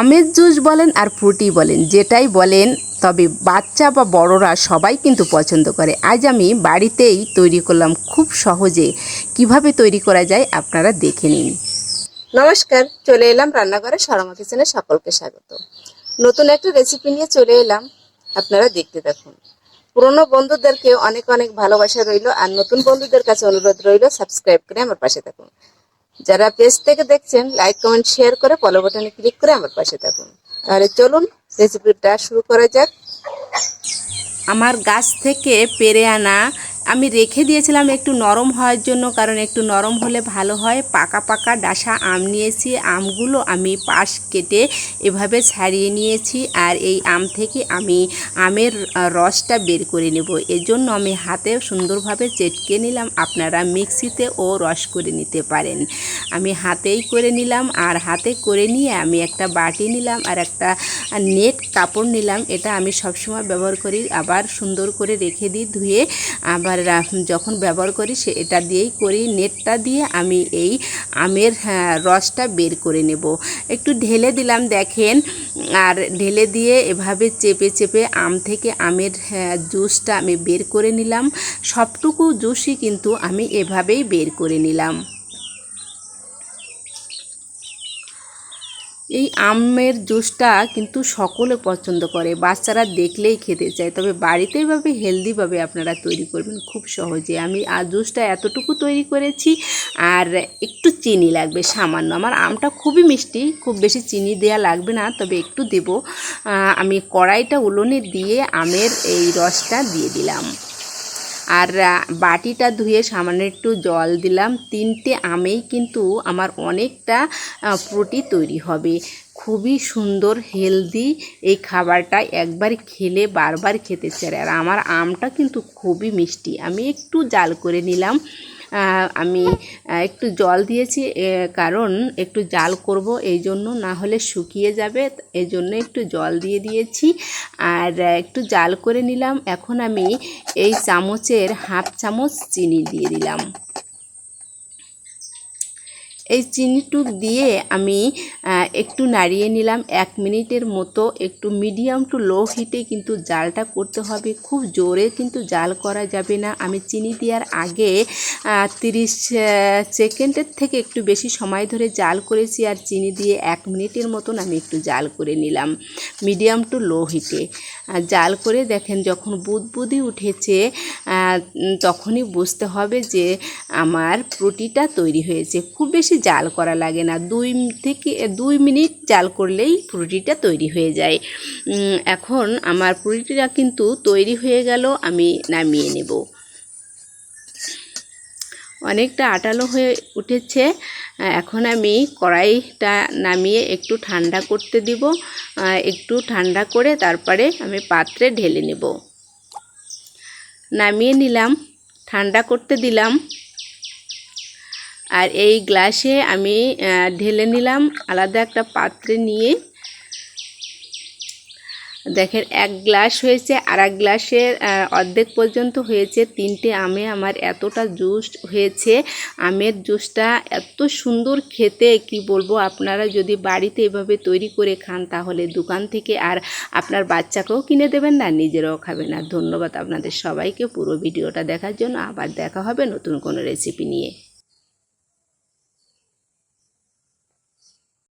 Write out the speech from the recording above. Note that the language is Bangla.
আমের জুস বলেন আর ফ্রুটি বলেন, যেটাই বলেন, তবে বাচ্চা বা বড়রা সবাই কিন্তু পছন্দ করে। আজ আমি বাড়িতেই তৈরি করলাম খুব সহজে। কীভাবে তৈরি করা যায় আপনারা দেখে নিন। নমস্কার, চলে এলাম রান্নাঘরে সরমা কিচেনে সকলকে স্বাগত। নতুন একটা রেসিপি নিয়ে চলে এলাম, আপনারা দেখতে দেখুন পুরনো বন্ধুদেরকে অনেক অনেক ভালোবাসা রইল, আর নতুন বন্ধুদের কাছে অনুরোধ রইল সাবস্ক্রাইব করে আমার পাশে থাকুন। যারা পেজ থেকে দেখছেন লাইক কমেন্ট শেয়ার করে ফলো বাটনে ক্লিক করে আমার পাশে থাকুন। তাহলে চলুন রেসিপিটা শুরু করা যাক। আমার গাছ থেকে পেরে আনা আমি রেখে দিয়েছিলাম একটু নরম হওয়ার জন্য, কারণ একটু নরম হলে ভালো হয়। পাকা পাকা ডাসা আম নিয়েছি। আমগুলো আমি পাশ কেটে এভাবে ছাড়িয়ে নিয়েছি আর এই আম থেকে আমি আমের রসটা বের করে নেব। এজন্য আমি হাতে সুন্দরভাবে চেটকে নিলাম। আপনারা মিক্সিতে ও রস করে নিতে পারেন। আমি হাতেই করে নিলাম আর হাতে করে নিয়ে আমি একটা বাটি নিলাম আর একটা নেট কাপড় নিলাম। এটা আমি সবসময় ব্যবহার করি। আবার সুন্দর করে রেখে দিই ধুয়ে। আবার রা- যখন ব্যবহার করি সে এটা দিয়েই করি। নেটটা দিয়ে আমি এই আমের হ্যাঁ, রসটা বের করে নেব। একটু ঢেলে দিলাম দেখেন। আর ঢেলে দিয়ে এভাবে চেপে চেপে আম থেকে আমের হ্যাঁ, জুসটা আমি বের করে নিলাম। সবটুকু জুসই কিন্তু আমি এভাবেই বের করে নিলাম। এই আমের জুসটা কিন্তু সকলে পছন্দ করে, বাচ্চারা দেখলেই খেতে চায়। তবে বাড়িতে এভাবে হেলদিভাবে আপনারা তৈরি করবেন খুব সহজে। আমি আর জুসটা এতটুকু তৈরি করেছি, আর একটু চিনি লাগবে সামান্য। আমার আমটা খুবই মিষ্টি, খুব বেশি চিনি দেওয়া লাগবে না, তবে একটু দেব। আমি কড়াইটা উলোনে দিয়ে আমের এই রসটা দিয়ে দিলাম। আর বাটিটা ধুয়ে সামান্য একটু জল দিলাম। তিনটে আমেই কিন্তু আমার অনেকটা প্রোটি তৈরি হবে। খুবই সুন্দর, হেলদি এই খাবারটা একবার খেলে বারবার খেতে চাই। আর আমার আমটা কিন্তু খুবই মিষ্টি। আমি একটু জাল করে নিলাম। আমি একটু জল দিয়েছি কারণ একটু জাল করব, এই জন্য না হলে শুকিয়ে যাবে, এই জন্য একটু জল দিয়ে দিয়েছি। আর একটু জাল করে নিলাম, এখন আমি এই চামচের হাফ চামচ চিনি দিয়ে দিলাম। এই চিনিটুক দিয়ে আমি একটু নাড়িয়ে নিলাম এক মিনিটের মতো। একটু মিডিয়াম টু লো হিটে কিন্তু জালটা করতে হবে। খুব জোরে কিন্তু জাল করা যাবে না। আমি চিনি দেওয়ার আগে তিরিশ সেকেন্ডের থেকে একটু বেশি সময় ধরে জাল করেছি আর চিনি দিয়ে এক মিনিটের মতন আমি একটু জাল করে নিলাম মিডিয়াম টু লো হিটে জাল করে দেখেন যখন বুদবুদি উঠেছে তখনই বুঝতে হবে যে আমার প্রুটিটা তৈরি হয়েছে। খুব বেশি জাল করা লাগে না। দুই থেকে, দুই মিনিট জাল করলেই প্রুটিটা তৈরি হয়ে যায়। এখন আমার প্রুটিটা কিন্তু তৈরি হয়ে গেল, আমি নামিয়ে নেব। অনেকটা আটালো হয়ে উঠেছে। এখন আমি কড়াইটা নামিয়ে একটু ঠান্ডা করতে দিব। একটু ঠান্ডা করে তারপরে আমি পাত্রে ঢেলে নেব। নামিয়ে নিলাম, ঠান্ডা করতে দিলাম। আর এই গ্লাসে আমি ঢেলে নিলাম আলাদা একটা পাত্রে নিয়ে। দেখেন, এক গ্লাস হয়েছে আর এক গ্লাসের অর্ধেক পর্যন্ত হয়েছে। তিনটে আমে আমার এতটা জুস হয়েছে, আমের জুসটা এত সুন্দর খেতে, কি বলব? আপনারা যদি বাড়িতে এভাবে তৈরি করে খান, তাহলে দোকান থেকে আর আপনার বাচ্চাকেও কিনে দেবেন না, নিজেরাও খাবেন না। ধন্যবাদ আপনাদের সবাইকে। পুরো ভিডিওটা দেখার জন্য আবার দেখা হবে নতুন কোনো রেসিপি নিয়ে।